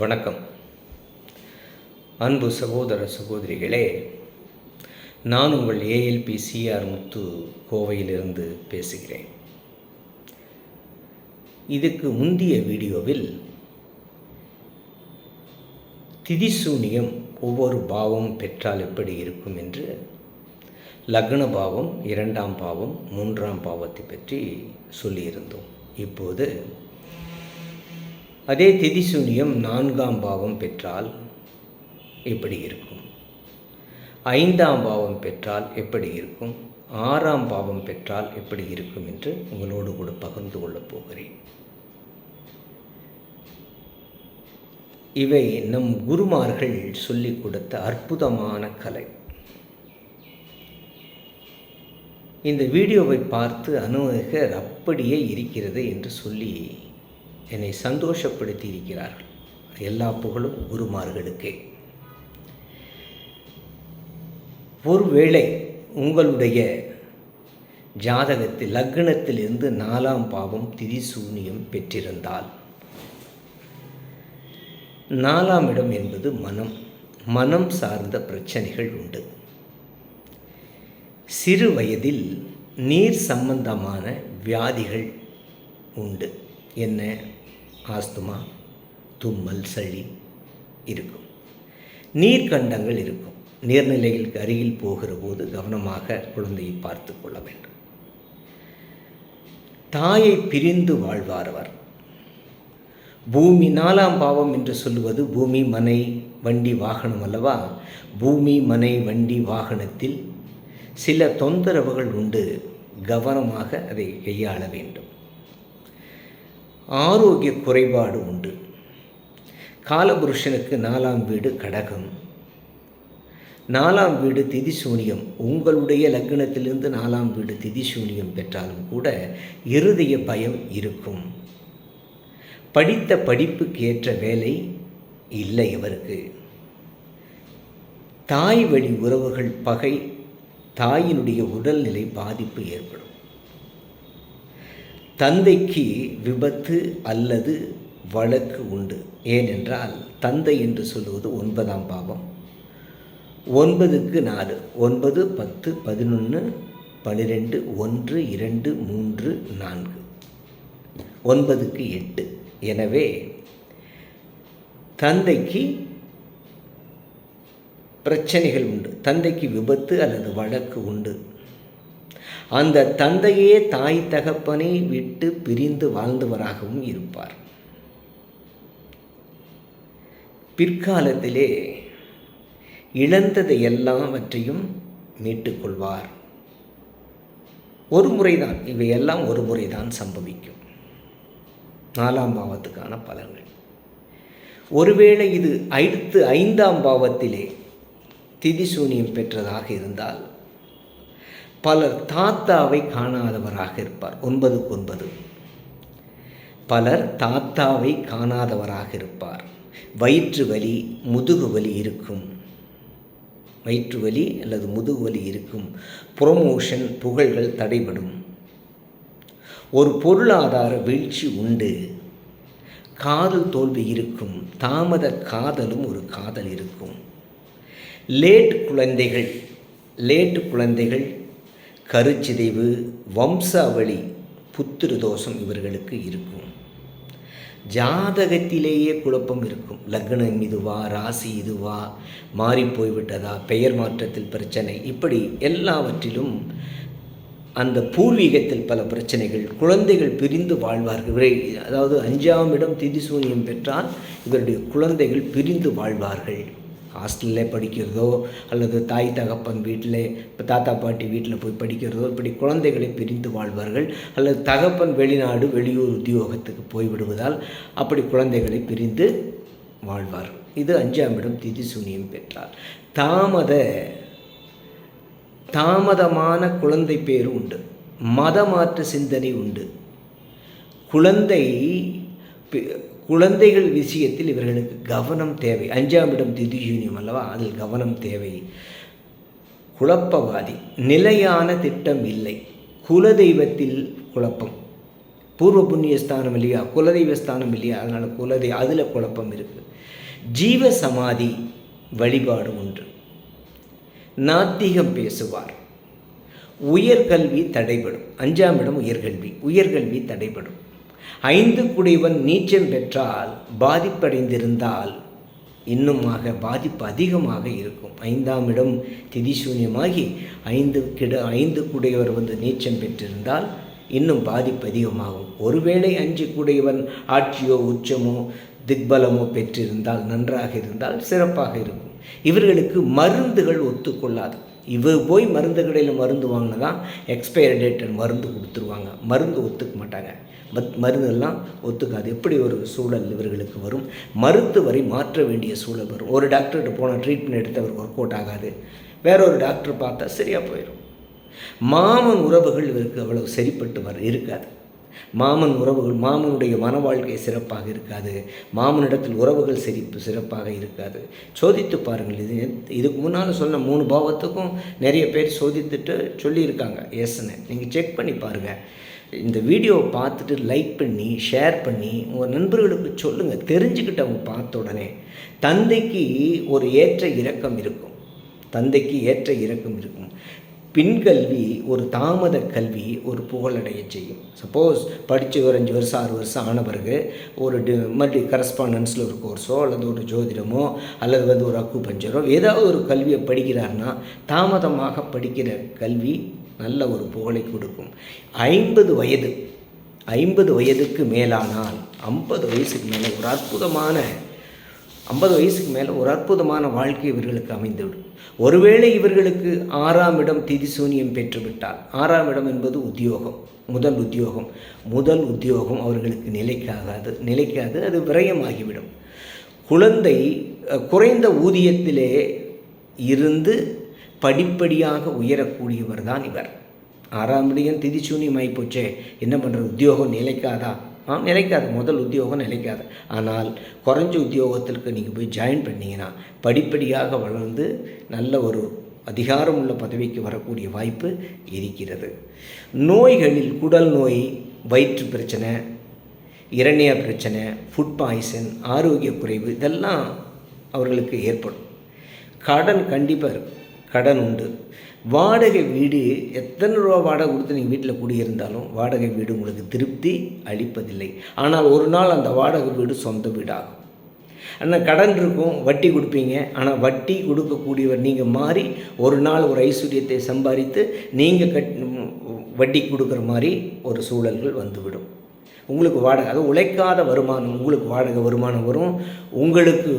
வணக்கம். அன்பு சகோதர சகோதரிகளே நான் உங்கள் ஏஎல்பி சிஆர் முத்து கோவையிலிருந்து பேசுகிறேன். இதுக்கு முந்தைய வீடியோவில் திதிசூனியம் ஒவ்வொரு பாவம் பெற்றால் எப்படி இருக்கும் என்று லக்ன பாவம் இரண்டாம் பாவம் மூன்றாம் பாவத்தை பற்றி சொல்லியிருந்தோம். இப்போது அதே திதிசூனியம் நான்காம் பாவம் பெற்றால் எப்படி இருக்கும்? ஐந்தாம் பாவம் பெற்றால் எப்படி இருக்கும்? ஆறாம் பாவம் பெற்றால் எப்படி இருக்கும் என்று உங்களோடு கூட பகிர்ந்து கொள்ளப் போகிறேன். இவை நம் குருமார்கள் சொல்லிக் கொடுத்த அற்புதமான கலை. இந்த வீடியோவை பார்த்து அனுமதிகர் அப்படியே இருக்கிறது என்று சொல்லி என்னை சந்தோஷப்படுத்தி இருக்கிறார்கள் எல்லா புகழும் குருமார்களுக்கே. ஒருவேளை உங்களுடைய ஜாதகத்தில் லக்னத்திலிருந்து நாலாம் பாவம் திதிசூனியம் பெற்றிருந்தால் நாலாம் இடம் என்பது மனம். மனம் சார்ந்த பிரச்சனைகள் உண்டு. சிறு வயதில் நீர் சம்பந்தமான வியாதிகள் உண்டு. என்ன? ஆஸ்துமா தும்மல் சளி இருக்கும். நீர்க்கண்டங்கள் இருக்கும். நீர்நிலைகளுக்கு அருகில் போகிற போது கவனமாக குழந்தையை பார்த்து கொள்ள வேண்டும். தாயை பிரிந்து வாழ்வாரவர். பூமி நாலாம் பாவம் என்று சொல்லுவது பூமி மனை வண்டி வாகனம் அல்லவா? பூமி மனை வண்டி வாகனத்தில் சில தொந்தரவுகள் உண்டு. கவனமாக அதை கையாள வேண்டும். ஆரோக்கிய குறைபாடு உண்டு. காலபுருஷனுக்கு நாலாம் வீடு கடகம். நாலாம் வீடு திதி சூனியம் உங்களுடைய லக்னத்திலிருந்து நாலாம் வீடு திதி சூனியம் பெற்றாலும் கூட இருதய பயம் இருக்கும். படித்த படிப்புக்கு ஏற்ற வேலை இல்லை இவருக்கு தாய் வழி உறவுகள் பகை தாயினுடைய உடல்நிலை பாதிப்பு ஏற்படும். தந்தைக்கு விபத்து அல்லது வழக்கு உண்டு. ஏனென்றால் தந்தை என்று சொல்லுவது ஒன்பதாம் பாவம். ஒன்பதுக்கு நாலு ஒன்பது பத்து பதினொன்று பன்னிரெண்டு ஒன்று இரண்டு மூன்று நான்கு. ஒன்பதுக்கு எட்டு. எனவே தந்தைக்கு பிரச்சனைகள் உண்டு. தந்தைக்கு விபத்து அல்லது வழக்கு உண்டு. அந்த தந்தையே தாய் தகப்பனை விட்டு பிரிந்து வாழ்ந்தவராகவும் இருப்பார். பிற்காலத்திலே இழந்ததை எல்லாவற்றையும் மீட்டுக்கொள்வார். ஒரு முறைதான் இவையெல்லாம் ஒரு முறைதான் சம்பவிக்கும். நாலாம் பாவத்துக்கான பலன்கள். ஒருவேளை இது அடுத்து ஐந்தாம் பாவத்திலே திதிசூனியம் பெற்றதாக இருந்தால் பலர் தாத்தாவை காணாதவராக இருப்பார். ஒன்பதுக்கு ஒன்பது. பலர் தாத்தாவை காணாதவராக இருப்பார். வயிற்று வலி முதுகு வலி இருக்கும். வயிற்று வலி அல்லது முதுகு வலி இருக்கும். ப்ரொமோஷன் புகழ்கள் தடைபடும். ஒரு பொருளாதார வீழ்ச்சி உண்டு. காதல் தோல்வி இருக்கும். தாமத காதலும் ஒரு காதல் இருக்கும். லேட் குழந்தைகள் லேட் குழந்தைகள் கருச்சிதைவு வம்சாவளி புத்திரு தோஷம் இவர்களுக்கு இருக்கும். ஜாதகத்திலேயே குழப்பம் இருக்கும். லக்னம் இதுவா ராசி இதுவா மாறி போய்விட்டதா பெயர் மாற்றத்தில் பிரச்சனை. இப்படி எல்லாவற்றிலும் அந்த பூர்வீகத்தில் பல பிரச்சனைகள் குழந்தைகள் பிரிந்து வாழ்வார்கள். இவரை அதாவது அஞ்சாம் இடம் திதிசூனியம் பெற்றால் இவருடைய குழந்தைகள் பிரிந்து வாழ்வார்கள். ஹாஸ்டலில் படிக்கிறதோ அல்லது தாய் தகப்பன் வீட்டில் இப்போ தாத்தா பாட்டி வீட்டில் போய் படிக்கிறதோ இப்படி குழந்தைகளை பிரிந்து வாழ்வார்கள் அல்லது தகப்பன் வெளிநாடு வெளியூர் உத்தியோகத்துக்கு போய்விடுவதால் அப்படி குழந்தைகளை பிரிந்து வாழ்வார். இது அஞ்சாம் இடம் திதி சூனியம் பெற்றார். தாமத தாமதமான குழந்தை பேர் உண்டு. மதமாற்ற சிந்தனை உண்டு. குழந்தை குழந்தைகள் விஷயத்தில் இவர்களுக்கு கவனம் தேவை. அஞ்சாம் இடம் திதியூனியம் அல்லவா? அதில் கவனம் தேவை. குழப்பவாதி. நிலையான திட்டம் இல்லை. குலதெய்வத்தில் குழப்பம். பூர்வ புண்ணிய ஸ்தானம் இல்லையா? குலதெய்வ ஸ்தானம் இல்லையா? அதனால் குலதெய் அதில் குழப்பம் இருக்குது ஜீவ சமாதி வழிபாடு ஒன்று. நாத்திகம் பேசுவார். உயர்கல்வி தடைபடும். அஞ்சாம் இடம் உயர்கல்வி. உயர்கல்வி தடைபடும். ஐந்து குடைவன் நீச்சம் பெற்றால் பாதிப்படைந்திருந்தால் இன்னுமாக பாதிப்பு அதிகமாக இருக்கும். ஐந்தாம் இடம் திதிசூன்யமாகி ஐந்து கிட ஐந்து குடையவர் வந்து நீச்சம் பெற்றிருந்தால் இன்னும் பாதிப்பு அதிகமாகும். ஒருவேளை அஞ்சு குடையவன் ஆட்சியோ உச்சமோ திக்பலமோ பெற்றிருந்தால் நன்றாக இருந்தால் சிறப்பாக இருக்கும். இவர்களுக்கு மருந்துகள் ஒத்துக்கொள்ளாது. இவர் போய் மருந்து கடையில் மருந்து வாங்கினதான் எக்ஸ்பைரி டேட்டன் மருந்து கொடுத்துருவாங்க. மருந்து ஒத்துக்க மாட்டாங்க. மத் மருந்தெல்லாம் ஒத்துக்காது. எப்படி ஒரு சூழல் இவர்களுக்கு வரும்? மருத்துவரை மாற்ற வேண்டிய சூழல் வரும். ஒரு டாக்டர்கிட்ட போனால் ட்ரீட்மெண்ட் எடுத்து அவருக்கு ஒர்க் அவுட் ஆகாது. வேற ஒரு டாக்டர் பார்த்தா சரியாக போயிடும் மாமன் உறவுகள் இவருக்கு அவ்வளவு சரிப்பட்டு வர இருக்காது. மாமன் உறவுகள் மாமனுடைய மன வாழ்க்கை சிறப்பாக இருக்காது. மாமனிடத்தில் உறவுகள் சிரிப்பு சிறப்பாக இருக்காது. சோதித்து பாருங்கள். இது இதுக்கு முன்னால் சொன்ன மூணு பாவத்துக்கும் நிறைய பேர் சோதித்துட்டு சொல்லியிருக்காங்க. எஸ்ன்னு நீங்கள் செக் பண்ணி பாருங்கள் இந்த வீடியோவை பார்த்துட்டு லைக் பண்ணி ஷேர் பண்ணி உங்கள் நண்பர்களுக்கு சொல்லுங்கள் தெரிஞ்சுக்கிட்டு அவங்க பார்த்த உடனே தந்தைக்கு ஒரு ஏற்ற இறக்கம் இருக்கும். தந்தைக்கு ஏற்ற இறக்கம் இருக்கும். பின்கல்வி ஒரு தாமத கல்வி ஒரு புகழடைய செய்யும். சப்போஸ் படித்து ஒரு அஞ்சு வருஷம் ஆறு வருஷம் ஆன பிறகு ஒரு டி மறுபடி கரஸ்பாண்டன்ஸில் ஒரு கோர்ஸோ அல்லது ஒரு ஜோதிடமோ அல்லது வந்து ஒரு அக்கு பஞ்சரோ ஏதாவது ஒரு கல்வியை படிக்கிறார்னா தாமதமாக படிக்கிற கல்வி நல்ல ஒரு புகழை கொடுக்கும். ஐம்பது வயது ஐம்பது வயதுக்கு மேலானால் ஐம்பது வயசுக்கு மேலே ஒரு அற்புதமான ஐம்பது வயசுக்கு மேலே ஒரு அற்புதமான வாழ்க்கை இவர்களுக்கு அமைந்துவிடும். ஒருவேளை இவர்களுக்கு ஆறாம் இடம் திதிசூனியம் பெற்றுவிட்டால் ஆறாம் இடம் என்பது உத்தியோகம் முதல் உத்தியோகம். முதல் உத்தியோகம் அவர்களுக்கு நிலைக்காகாது நிலைக்காது அது விரயமாகிவிடும். குழந்தை குறைந்த ஊதியத்திலே இருந்து படிப்படியாக உயரக்கூடியவர் தான் இவர். ஆறாம் இடையும் திதிசூனியமாகி ஆகிப்போச்சே என்ன பண்ணுறது உத்தியோகம் நிலைக்காதா? நிலைக்காது. முதல் உத்தியோகம் நிலைக்காது. ஆனால் குறைஞ்ச உத்தியோகத்திற்கு நீங்கள் போய் ஜாயின் பண்ணீங்கன்னா படிப்படியாக வளர்ந்து நல்ல ஒரு அதிகாரம் உள்ள பதவிக்கு வரக்கூடிய வாய்ப்பு இருக்கிறது. நோய்களில் குடல் நோய் வயிற்று பிரச்சனை இரணிய பிரச்சனை ஃபுட் பாய்சன் ஆரோக்கிய குறைவு இதெல்லாம் அவர்களுக்கு ஏற்படும். கடன் கண்டிப்பாக இருக்கும். கடன் உண்டு. வாடகை வீடு எத்தனை ரூபா வாடகை கொடுத்து நீங்கள் வீட்டில் குடியிருந்தாலும் வாடகை வீடு உங்களுக்கு திருப்தி அளிப்பதில்லை. ஆனால் ஒரு நாள் அந்த வாடகை வீடு சொந்த வீடாகும். ஆனால் கடன் இருக்கும் வட்டி கொடுப்பீங்க. ஆனால் வட்டி கொடுக்கக்கூடியவர் நீங்கள் மாறி ஒரு நாள் ஒரு ஐஸ்வர்யத்தை சம்பாதித்து நீங்கள் கட் வட்டி கொடுக்குற மாதிரி ஒரு சூழல்கள் வந்துவிடும். உங்களுக்கு வாடகை அது உழைக்காத வருமானம் உங்களுக்கு வாடகை வருமானம் வரும். உங்களுக்கு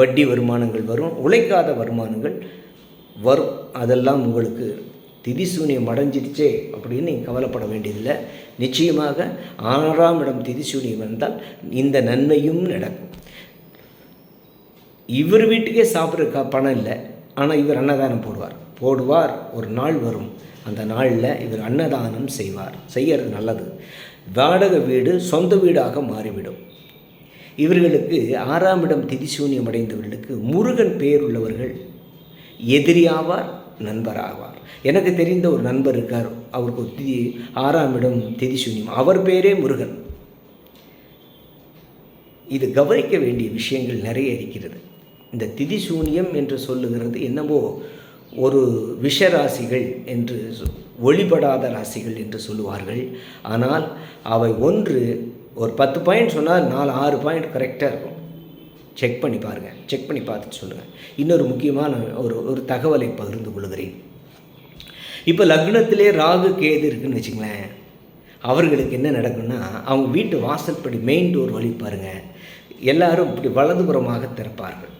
வட்டி வருமானங்கள் வரும். உழைக்காத வருமானங்கள் வரும். அதெல்லாம் உங்களுக்கு திதிசூனியம் அடைஞ்சிருச்சே அப்படின்னு நீங்கள் கவலைப்பட வேண்டியதில்லை. நிச்சயமாக ஆறாம் இடம் திதிசூனியம் வந்தால் இந்த நன்மையும் நடக்கும். இவர் வீட்டுக்கே சாப்பிட்ற பணம் இல்லை. ஆனால் இவர் அன்னதானம் போடுவார். போடுவார். ஒரு நாள் வரும். அந்த நாளில் இவர் அன்னதானம் செய்வார். செய்கிறது நல்லது. வாடகை வீடு சொந்த வீடாக மாறிவிடும். இவர்களுக்கு ஆறாம் இடம் திதிசூன்யம் அடைந்தவர்களுக்கு முருகன் பெயர் உள்ளவர்கள் எதிரியாவார் நண்பராவார். எனக்கு தெரிந்த ஒரு நண்பர் இருக்கார். அவருக்கு ஒரு திதி ஆறாம் இடம் திதிசூன்யம் அவர் பேரே முருகன். இது கவனிக்க வேண்டிய விஷயங்கள் நிறைய இருக்கிறது. இந்த திதி சூன்யம் என்று சொல்லுகிறது என்னவோ ஒரு விஷராசிகள் என்று சொ- ஒளிபடாத ராசிகள் என்று சொல்லுவார்கள். ஆனால் அவை ஒன்று ஒரு பத்து பாயிண்ட் சொன்னால் நாலு ஆறு பாயிண்ட் கரெக்டாக இருக்கும். செக் பண்ணி பாருங்கள் செக் பண்ணி பார்த்துட்டு சொல்லுங்கள் இன்னொரு முக்கியமான ஒரு ஒரு தகவலை பகிர்ந்து கொள்கிறேன். இப்போ லக்னத்திலே ராகு கேது இருக்குன்னு வச்சுங்களேன் அவர்களுக்கு என்ன நடக்கும்னா அவங்க வீட்டு வாசல்படி மெயின் டோர் வழி பாருங்கள் எல்லாரும் இப்படி வலதுபுறமாக திறப்பார்கள்.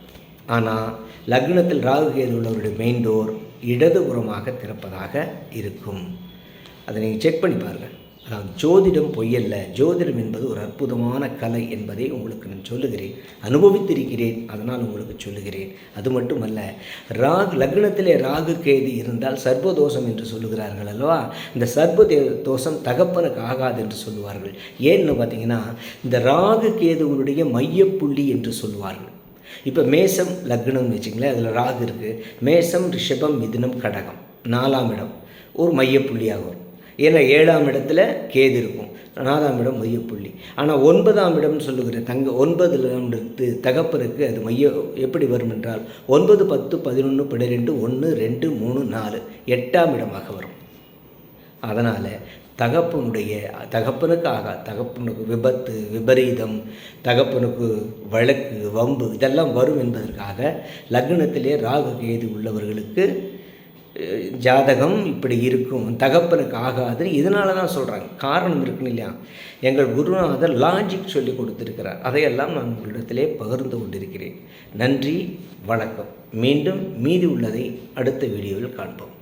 ஆனால் லக்னத்தில் ராகு கேது உள்ளவருடைய மெயின் டோர் இடதுபுறமாக திறப்பதாக இருக்கும். அதை நீங்கள் செக் பண்ணி பாருங்கள் ஜோதிடம் பொய்யல்ல. ஜோதிடம் என்பது ஒரு அற்புதமான கலை என்பதை உங்களுக்கு நான் சொல்லுகிறேன். அனுபவித்திருக்கிறேன். அதனால் உங்களுக்கு சொல்லுகிறேன். அது மட்டுமல்ல ராகு லக்னத்திலே ராகு கேது இருந்தால் சர்வதோஷம் என்று சொல்லுகிறார்கள் அல்லவா? இந்த சர்ப்ப தோஷம் தகப்பனுக்கு ஆகாது என்று சொல்லுவார்கள். ஏன்னு பார்த்தீங்கன்னா இந்த ராகு கேதுவனுடைய மையப்புள்ளி என்று சொல்லுவார்கள். இப்போ மேசம் லக்னம்னு வச்சுங்களேன் அதில் ராகு இருக்குது மேசம் ரிஷபம் மிதுனம் கடகம். நாலாம் இடம். ஒரு மையப்புள்ளியாக வரும். ஏன்னா ஏழாம் இடத்துல கேது இருக்கும். நாலாம் இடம் மையப்புள்ளி. ஆனால் ஒன்பதாம் இடம் சொல்லுகிற தங்க ஒன்பதில் இருந்து தகப்பனுக்கு அது மைய எப்படி வரும் என்றால் ஒன்பது பத்து பதினொன்று பன்னிரெண்டு ஒன்று ரெண்டு மூணு நாலு எட்டாம் இடமாக வரும். அதனால் தகப்பனுடைய தகப்பனுக்காக தகப்பனுக்கு விபத்து விபரீதம் தகப்பனுக்கு வழக்கு வம்பு இதெல்லாம் வரும் என்பதற்காக லக்னத்திலே ராகு கேது உள்ளவர்களுக்கு ஜாதகம் இப்படி இருக்கும் தகப்பனுக்கு ஆகாது இதனால தான் சொல்கிறாங்க காரணம் இருக்குன்னு இல்லையா? எங்கள் குருநாதர் லாஜிக் சொல்லி கொடுத்துருக்கிறார். அதையெல்லாம் நான் உங்களிடத்திலே பகிர்ந்து கொண்டிருக்கிறேன். நன்றி வணக்கம். மீண்டும் மீதி உள்ளதை அடுத்த வீடியோவில் காண்போம்.